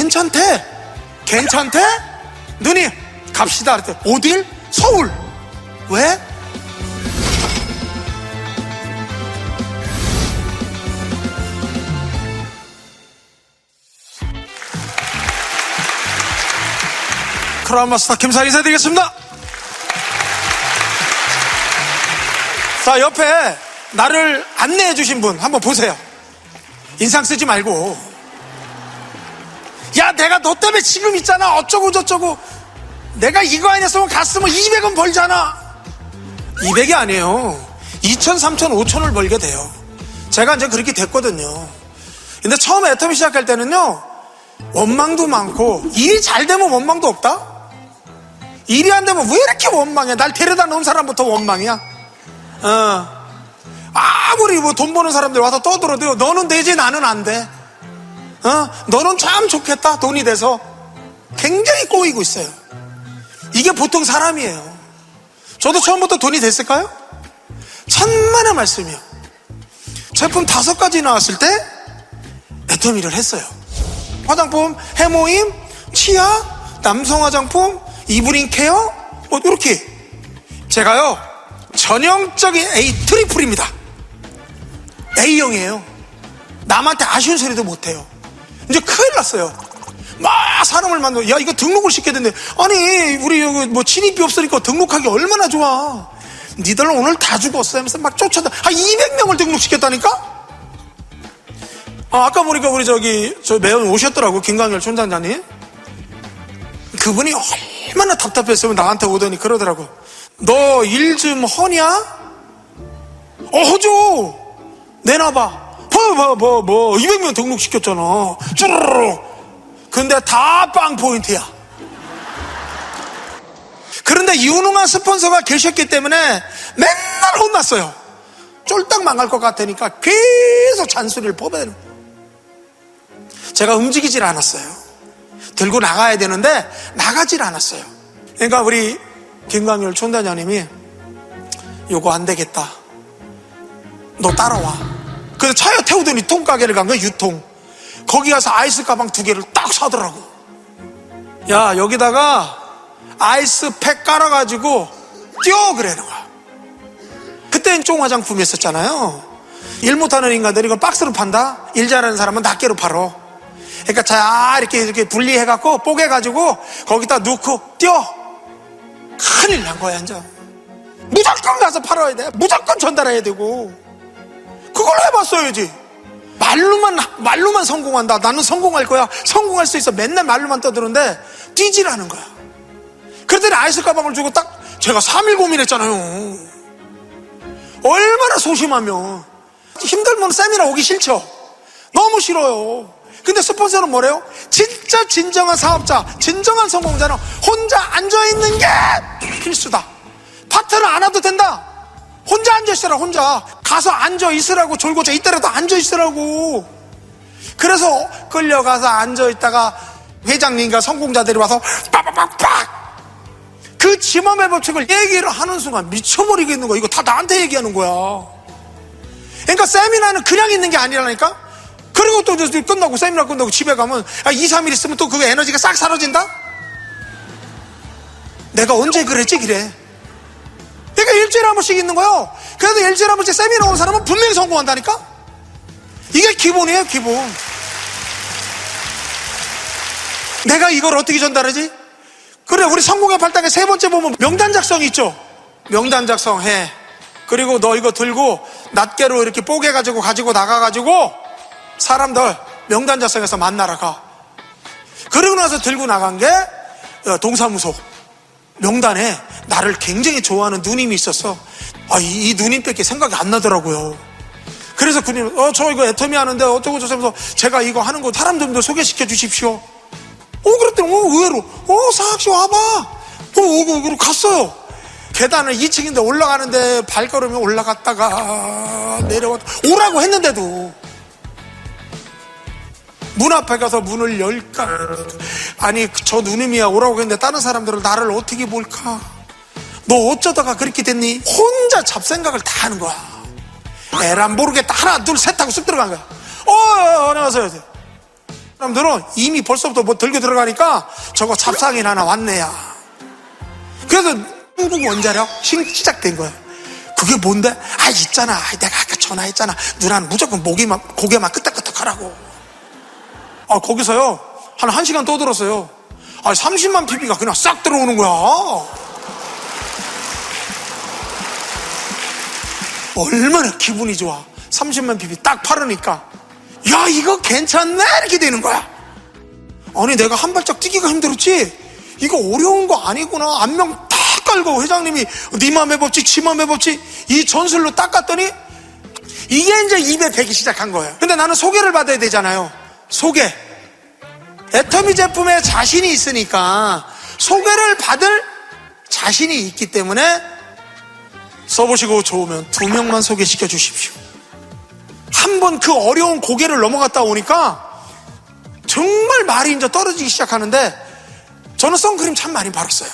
괜찮대. 괜찮대? 누님, 갑시다. 그랬더니 어딜? 서울. 왜? 크라운 마스터 김사 인사드리겠습니다. 자, 옆에 나를 안내해 주신 분 한번 보세요. 인상 쓰지 말고. 야, 내가 너 때문에 지금 있잖아. 어쩌고 저쩌고. 내가 이거 안 했으면 갔으면 200원 벌잖아. 200이 아니에요. 2천, 3천, 5천을 벌게 돼요. 제가 이제 그렇게 됐거든요. 근데 처음에 애터미 시작할 때는요, 원망도 많고, 일이 잘 되면 원망도 없다? 일이 안 되면 왜 이렇게 원망해? 날 데려다 놓은 사람부터 원망이야? 어. 아무리 뭐 돈 버는 사람들 와서 떠들어도 너는 되지 나는 안 돼. 어? 너는 참 좋겠다. 돈이 돼서. 굉장히 꼬이고 있어요. 이게 보통 사람이에요. 저도 처음부터 돈이 됐을까요? 천만의 말씀이요. 제품 다섯 가지 나왔을 때 애터미를 했어요. 화장품, 해모임, 치아, 남성 화장품, 이브닝 케어, 뭐 이렇게 제가요 전형적인 A 트리플입니다. A형이에요. 남한테 아쉬운 소리도 못해요. 이제 큰일 났어요. 막 사람을 만나, 야, 이거 등록을 시켜야 되는데, 아니, 우리 뭐 진입비 없으니까 등록하기 얼마나 좋아. 니들 오늘 다 죽었어. 하면서 막 쫓아다. 한 200명을 등록시켰다니까? 아, 아까 보니까 우리 저기, 저 매연 오셨더라고. 김광열 촌장장님. 그분이 얼마나 답답했으면 나한테 오더니 그러더라고. 너 일 좀 허냐? 어, 허죠! 내놔봐. 뭐, 뭐, 200명 등록시켰잖아. 쭈르륵. 근데 다 빵 포인트야. 그런데 유능한 스폰서가 계셨기 때문에 맨날 혼났어요. 쫄딱 망할 것 같으니까 계속 잔소리를 뽑아내는. 제가 움직이질 않았어요. 들고 나가야 되는데 나가질 않았어요. 그러니까 우리 김광열 촌단장님이 요거 안 되겠다. 너 따라와. 그래서 차에 태우더니 통가게를 간 거야, 유통. 거기 가서 아이스 가방 두 개를 딱 사더라고. 야, 여기다가 아이스 팩 깔아가지고 뛰어! 그래는 거야. 그때는 쫑 화장품이었었잖아요. 일 못하는 인간들이 이걸 박스로 판다? 일 잘하는 사람은 낱개로 팔어. 그러니까 자, 이렇게, 이렇게 분리해갖고 뽀개가지고 거기다 넣고 뛰어! 큰일 난 거야, 이제. 무조건 가서 팔아야 돼. 무조건 전달해야 되고. 그걸 해봤어야지. 말로만, 말로만 성공한다. 나는 성공할 거야. 성공할 수 있어. 맨날 말로만 떠드는데 뛰지라는 거야. 그랬더니 아이스 가방을 주고 딱 제가 3일 고민했잖아요. 얼마나 소심하면. 힘들면 세미나 오기 싫죠? 너무 싫어요. 근데 스폰서는 뭐래요? 진짜 진정한 사업자, 진정한 성공자는 혼자 앉아있는 게 필수다. 파트너 안 와도 된다. 혼자 앉아있으라, 혼자. 가서 앉아있으라고, 졸고자 이때라도 앉아있으라고. 그래서 끌려가서 앉아있다가 회장님과 성공자들이 와서 빠바박박! 그 지맘의 법칙을 얘기를 하는 순간 미쳐버리겠는 거야. 이거 다 나한테 얘기하는 거야. 그러니까 세미나는 그냥 있는 게 아니라니까? 그리고 또 끝나고 세미나 끝나고 집에 가면 아, 2, 3일 있으면 또 그 에너지가 싹 사라진다? 내가 언제 그랬지 그래 일주일에 한 번씩 있는 거요 그래도 일주일에 한 번씩 세미나 온 사람은 분명히 성공한다니까? 이게 기본이에요 기본 내가 이걸 어떻게 전달하지? 그래 우리 성공의 발당의 세 번째 보면 명단 작성이 있죠 명단 작성해 그리고 너 이거 들고 낱개로 이렇게 뽀개가지고 가지고 나가가지고 사람들 명단 작성해서 만나러 가. 그러고 나서 들고 나간 게 어, 동사무소 명단에 나를 굉장히 좋아하는 누님이 있었어. 아, 이, 이 누님밖에 생각이 안 나더라고요. 그래서 그님, 어, 저 이거 애터미 하는데 어쩌고 저쩌면서 제가 이거 하는 거 사람들 좀 소개시켜 주십시오. 어, 그랬더니, 어, 의외로, 어, 사학씨 와봐. 어, 어, 그러 갔어요. 계단을 2층인데 올라가는데 발걸음이 올라갔다가 내려왔다. 오라고 했는데도 문 앞에 가서 문을 열까? 아니, 저 누님이야 오라고 했는데 다른 사람들은 나를 어떻게 볼까? 너 어쩌다가 그렇게 됐니? 혼자 잡생각을 다 하는 거야. 에란 모르겠다. 하나, 둘, 셋 하고 쑥 들어간 거야. 어, 안녕하세요. 사람들은 이미 벌써부터 뭐 들고 들어가니까 저거 잡상인 하나 왔네야. 그래서 한국 원자력 신- 시작된 거야. 그게 뭔데? 아 있잖아. 아, 내가 아까 전화했잖아. 누나는 무조건 목이만 고개만 끄덕끄덕 하라고. 아 거기서요 한 1시간 떠들었어요. 아 30만 PB가 그냥 싹 들어오는 거야. 얼마나 기분이 좋아. 30만 PB 딱 팔으니까 야 이거 괜찮네 이렇게 되는 거야. 아니 내가 한 발짝 뛰기가 힘들었지 이거 어려운 거 아니구나 안명 딱 깔고 회장님이 네 맘에 법지 지 맘에 법지 이 전술로 딱 갔더니 이게 이제 입에 배기 시작한 거예요 근데 나는 소개를 받아야 되잖아요 소개 애터미 제품에 자신이 있으니까 소개를 받을 자신이 있기 때문에 써보시고 좋으면 두 명만 소개시켜 주십시오 한 번 그 어려운 고개를 넘어갔다 오니까 정말 말이 이제 떨어지기 시작하는데 저는 선크림 참 많이 바랐어요.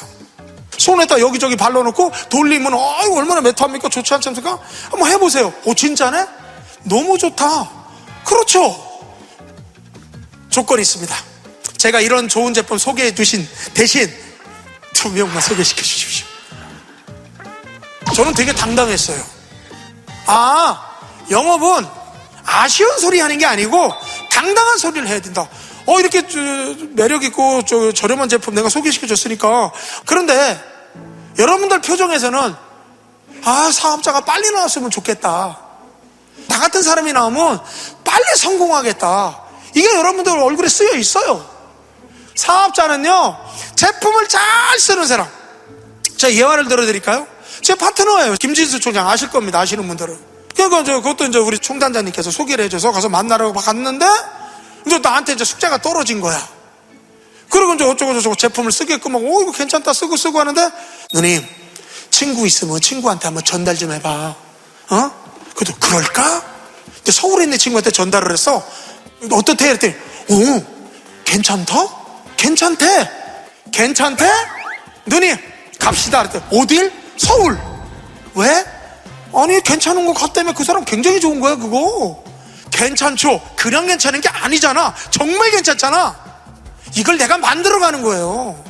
손에다 여기저기 발라놓고 돌리면 아유 얼마나 매트합니까 좋지 않습니까? 한번 해보세요. 오 진짜네? 너무 좋다. 그렇죠. 조건이 있습니다. 제가 이런 좋은 제품 소개해 주신 대신 두 명만 소개시켜 주십시오. 저는 되게 당당했어요. 아 영업은 아쉬운 소리 하는 게 아니고 당당한 소리를 해야 된다. 어 이렇게 저, 매력 있고 저, 저렴한 제품 내가 소개시켜 줬으니까 그런데 여러분들 표정에서는 아 사업자가 빨리 나왔으면 좋겠다. 나 같은 사람이 나오면 빨리 성공하겠다. 이게 여러분들 얼굴에 쓰여 있어요. 사업자는요 제품을 잘 쓰는 사람. 자 예화를 들어드릴까요? 제 파트너예요. 김진수 총장 아실 겁니다. 아시는 분들은. 그러니까 저 그것도 이제 우리 총단장님께서 소개를 해줘서 가서 만나러 갔는데 이제 나한테 이제 숙제가 떨어진 거야. 그리고 이제 어쩌고 저쩌고 제품을 쓰게끔 하고, 오, 이거 괜찮다, 쓰고 쓰고 하는데, 누님, 친구 있으면 친구한테 한번 전달 좀 해봐. 어? 그래도 그럴까? 근데 서울에 있는 친구한테 전달을 했어. 어떻대? 그랬더니, 오, 괜찮다? 괜찮대? 괜찮대? 누님, 갑시다. 그랬더니, 어딜? 서울. 왜? 아니, 괜찮은 거 같다며 그 사람 굉장히 좋은 거야, 그거. 괜찮죠? 그냥 괜찮은 게 아니잖아. 정말 괜찮잖아. 이걸 내가 만들어가는 거예요.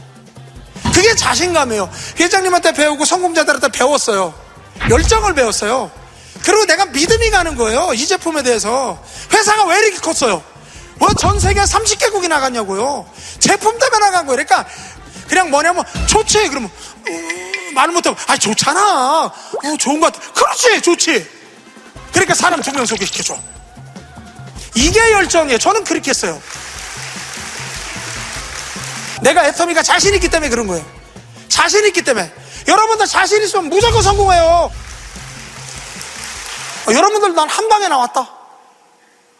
그게 자신감이에요. 회장님한테 배우고 성공자들한테 배웠어요. 열정을 배웠어요. 그리고 내가 믿음이 가는 거예요. 이 제품에 대해서. 회사가 왜 이렇게 컸어요? 왜 전 세계 30개국이 나갔냐고요. 제품 때문에 나간 거예요. 그러니까 그냥 뭐냐면 좋지. 그러면 음, 말 못하고 아 좋잖아. 어, 좋은 것 같아. 그렇지. 좋지. 그러니까 사람 두 명 소개시켜줘. 이게 열정이에요. 저는 그렇게 했어요. 내가 애터미가 자신 있기 때문에 그런 거예요. 자신 있기 때문에. 여러분들 자신 있으면 무조건 성공해요. 어, 여러분들 난 한 방에 나왔다.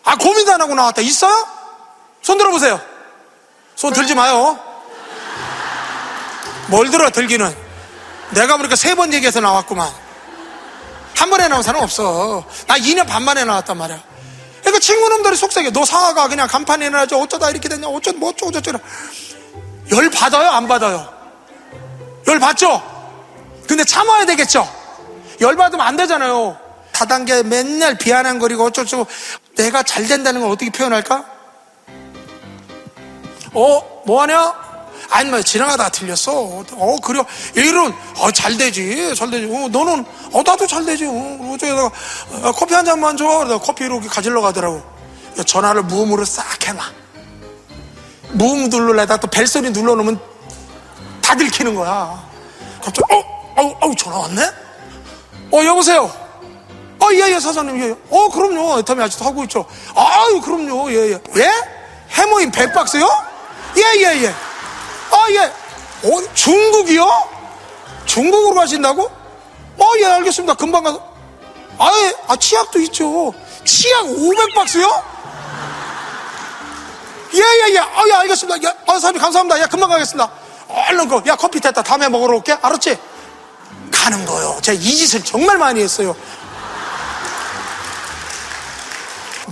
아, 고민도 안 하고 나왔다. 있어요? 손 들어보세요. 손 들지 마요. 뭘 들어, 들기는. 내가 보니까 세 번 얘기해서 나왔구만. 한 번에 나온 사람 없어. 나 2년 반 만에 나왔단 말이야. 그러니까 친구놈들이 속삭여. 너 상아가 그냥 간판에 나지 어쩌다 이렇게 됐냐. 어쩌, 뭐 어쩌고 저쩌고. 열 받아요? 안 받아요? 열 받죠? 근데 참아야 되겠죠? 열 받으면 안 되잖아요. 다단계 맨날 비아냥거리고 어쩌고 내가 잘 된다는 걸 어떻게 표현할까? 어, 뭐하냐? 아니, 뭐, 지나가다가 틀렸어. 어, 그래. 이런, 어, 잘 되지. 잘 되지. 어, 너는, 어, 나도 잘 되지. 어, 어쩌다가, 어, 커피 한 잔만 줘. 그러다 커피로 이렇게 가지러 가더라고. 전화를 무음으로 싹 해놔. 무음 누르려다 또 벨소리 눌러놓으면 다 들키는 거야. 갑자기, 어, 어, 어, 전화 왔네? 어, 여보세요? 어, 예, 예, 사장님, 예. 어, 그럼요. 애터미 아직도 하고 있죠. 아유, 그럼요. 예, 예. 예? 해모인 100박스요? 예, 예, 예. 아, 예. 어, 중국이요? 중국으로 가신다고? 어, 예, 알겠습니다. 금방 가서. 아, 예. 아, 치약도 있죠. 치약 500박스요? 예, 예, 예. 아, 예, 알겠습니다. 예, 아, 사장님, 감사합니다. 야, 금방 가겠습니다. 얼른 거. 야, 커피 됐다. 다음에 먹으러 올게. 알았지? 가는 거요. 제가 이 짓을 정말 많이 했어요.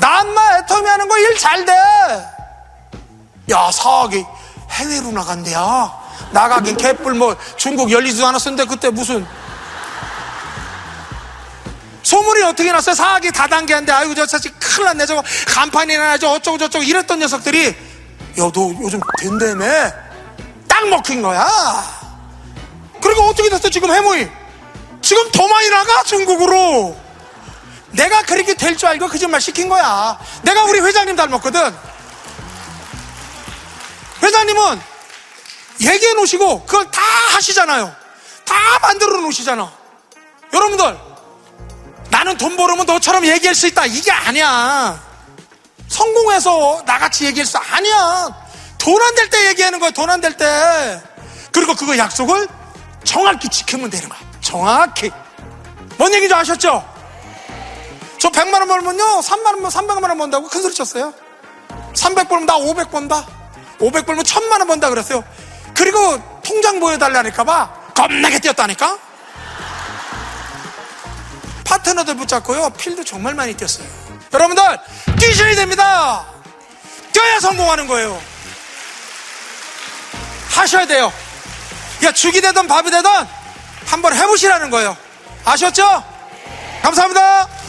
남마 애터미 하는 거 일 잘 돼. 야, 사학이 해외로 나간대야. 나가긴 개뿔 뭐 중국 열리지도 않았었는데 그때 무슨 소문이 어떻게 났어요? 사학이 다단계한데 아이고 저 사실 큰일 났네 저거 간판이나 나죠 어쩌고 저쩌고 이랬던 녀석들이 너 요즘 된다며? 딱 먹힌 거야. 그리고 어떻게 됐어, 지금 해모이? 지금 더 많이 나가, 중국으로. 내가 그렇게 될 줄 알고 거짓말 시킨 거야. 내가 우리 회장님 닮았거든. 회장님은 얘기해 놓으시고 그걸 다 하시잖아요. 다 만들어 놓으시잖아. 여러분들, 나는 돈 벌으면 너처럼 얘기할 수 있다. 이게 아니야. 성공해서 나같이 얘기할 수 아니야. 돈 안 될 때 얘기하는 거야. 돈 안 될 때. 그리고 그거 약속을 정확히 지키면 되는 거야. 정확히. 뭔 얘기인지 아셨죠? 저 100만 원 벌면요. 3만 원면 300만 원 번다고 큰 소리 쳤어요. 300 벌면 나 500 번다. 500 벌면 1000만 원 번다 그랬어요. 그리고 통장 보여달라니까 봐. 겁나게 뛰었다니까? 파트너들 붙잡고요. 필도 정말 많이 뛰었어요. 여러분들, 뛰셔야 됩니다. 뛰어야 성공하는 거예요. 하셔야 돼요. 야, 죽이 되든 밥이 되든 한번 해보시라는 거예요. 아셨죠? 감사합니다.